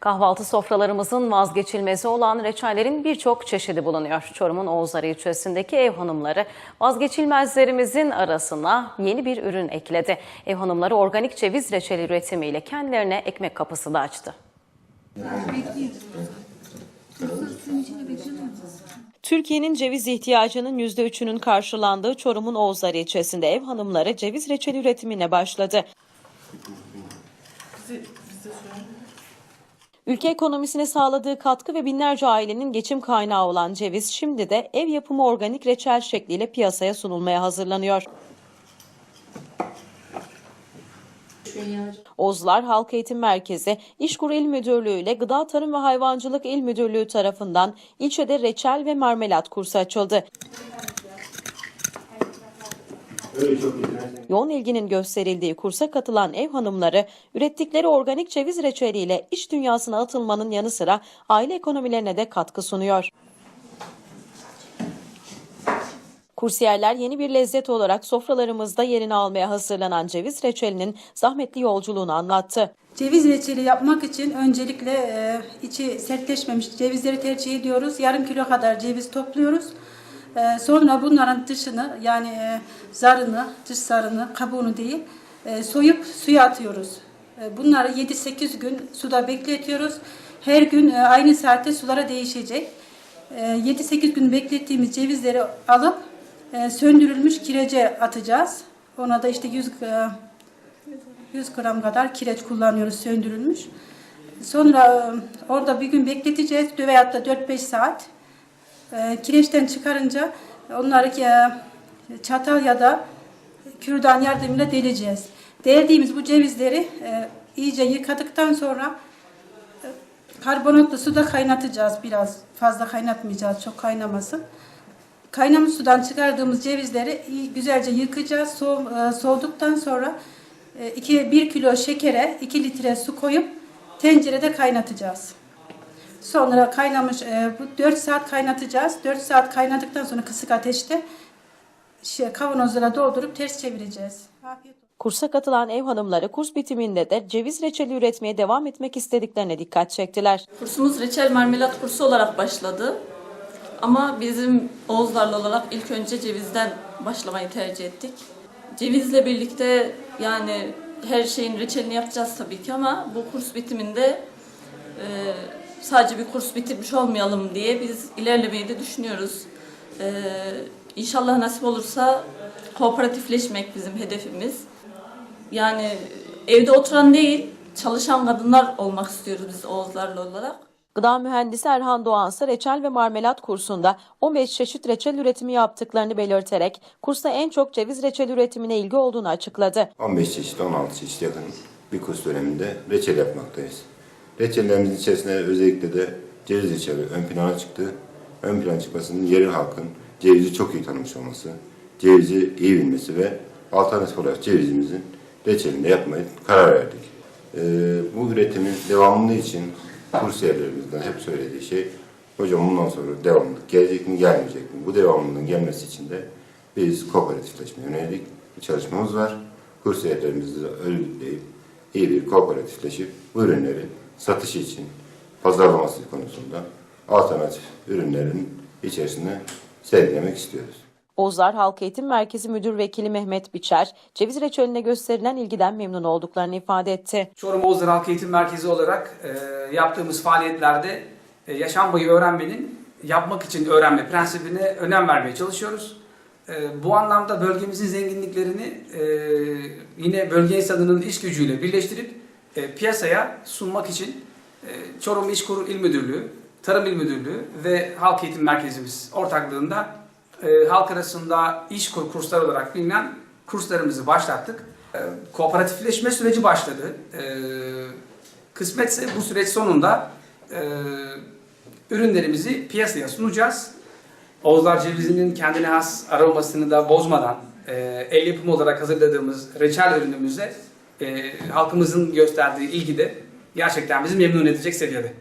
Kahvaltı sofralarımızın vazgeçilmezi olan reçellerin birçok çeşidi bulunuyor. Çorum'un Oğuzlar ilçesindeki ev hanımları vazgeçilmezlerimizin arasına yeni bir ürün ekledi. Ev hanımları organik ceviz reçeli üretimiyle kendilerine ekmek kapısı da açtı. Türkiye'nin ceviz ihtiyacının %3'ünün karşılandığı Çorum'un Oğuzlar ilçesinde ev hanımları ceviz reçeli üretimine başladı. Ülke ekonomisine sağladığı katkı ve binlerce ailenin geçim kaynağı olan ceviz şimdi de ev yapımı organik reçel şekliyle piyasaya sunulmaya hazırlanıyor. Ozlar Halk Eğitim Merkezi, İşkur İl Müdürlüğü ile Gıda Tarım ve Hayvancılık İl Müdürlüğü tarafından ilçede reçel ve marmelat kursu açıldı. Yoğun ilginin gösterildiği kursa katılan ev hanımları ürettikleri organik ceviz reçeliyle iş dünyasına atılmanın yanı sıra aile ekonomilerine de katkı sunuyor. Kursiyerler yeni bir lezzet olarak sofralarımızda yerini almaya hazırlanan ceviz reçelinin zahmetli yolculuğunu anlattı. Ceviz reçeli yapmak için öncelikle e, içi sertleşmemiş cevizleri tercih ediyoruz. Yarım kilo kadar ceviz topluyoruz. E, sonra bunların dışını yani e, zarını, dış zarını, kabuğunu değil e, soyup suya atıyoruz. E, bunları 7-8 gün suda bekletiyoruz. Her gün aynı saatte sulara değişecek. E, 7-8 gün beklettiğimiz cevizleri alıp söndürülmüş kirece atacağız. Ona da işte 100 e, 100 gram kadar kireç kullanıyoruz söndürülmüş. Sonra orada bir gün bekleteceğiz veyahut da 4-5 saat. E, Kireçten çıkarınca onları e, çatal ya da kürdan yardımıyla deleceğiz. Deldiğimiz bu cevizleri e, iyice yıkadıktan sonra e, karbonatlı suda kaynatacağız biraz. Fazla kaynatmayacağız, çok kaynamasın. Kaynamış sudan çıkardığımız cevizleri iyi, güzelce yıkayacağız. Soğ, e, soğuduktan sonra 2 1 kilo şekere 2 litre su koyup tencerede kaynatacağız. Sonra kaynamış e, bu 4 saat kaynatacağız. 4 saat kaynadıktan sonra kısık ateşte şey, kavanozlara doldurup ters çevireceğiz. Afiyet olsun. Kursa katılan ev hanımları kurs bitiminde de ceviz reçeli üretmeye devam etmek istediklerine dikkat çektiler. Kursumuz reçel marmelat kursu olarak başladı. Ama bizim Oğuzlarlı olarak ilk önce cevizden başlamayı tercih ettik. Cevizle birlikte yani her şeyin reçelini yapacağız tabii ki ama bu kurs bitiminde e, sadece bir kurs bitirmiş olmayalım diye biz ilerlemeyi de düşünüyoruz. E, inşallah nasip olursa kooperatifleşmek bizim hedefimiz. Yani evde oturan değil, çalışan kadınlar olmak istiyoruz biz Oğuzlarlı olarak. Gıda mühendisi Erhan Doğansa reçel ve marmelat kursunda 15 çeşit reçel üretimi yaptıklarını belirterek kursta en çok ceviz reçel üretimine ilgi olduğunu açıkladı. 15 çeşit, 16 çeşit yakın bir kurs döneminde reçel yapmaktayız. Reçellerimizin içerisinde özellikle de ceviz reçeli ön plana çıktı. Ön plana çıkmasının yerel halkın cevizi çok iyi tanımış olması, cevizi iyi bilmesi ve alternatif olarak cevizimizin reçelini de yapmaya karar verdik. Ee, bu üretimin devamlılığı için kursiyerlerimizden hep söylediği şey hocam bundan sonra devamlılık gelecek mi gelmeyecek mi? Bu devamlılığın gelmesi için de biz kooperatifleşmeye yönelik bir çalışmamız var. Kursiyerlerimizi örgütleyip iyi bir kooperatifleşip bu ürünleri satışı için pazarlaması konusunda alternatif ürünlerin içerisine sergilemek istiyoruz. Ozlar Halk Eğitim Merkezi Müdür Vekili Mehmet Biçer, ceviz reçeline gösterilen ilgiden memnun olduklarını ifade etti. Çorum Oğuzlar Halk Eğitim Merkezi olarak e, yaptığımız faaliyetlerde e, yaşam boyu öğrenmenin yapmak için öğrenme prensibine önem vermeye çalışıyoruz. E, bu anlamda bölgemizin zenginliklerini e, yine bölge insanının iş gücüyle birleştirip e, piyasaya sunmak için e, Çorum İşkur İl Müdürlüğü, Tarım İl Müdürlüğü ve Halk Eğitim Merkezimiz ortaklığında e, halk arasında iş kur kurslar olarak bilinen kurslarımızı başlattık. E, kooperatifleşme süreci başladı. E, kısmetse bu süreç sonunda e, ürünlerimizi piyasaya sunacağız. Oğuzlar cevizinin kendine has aromasını da bozmadan e, el yapımı olarak hazırladığımız reçel ürünümüze e, halkımızın gösterdiği ilgi de gerçekten bizi memnun edecek seviyede.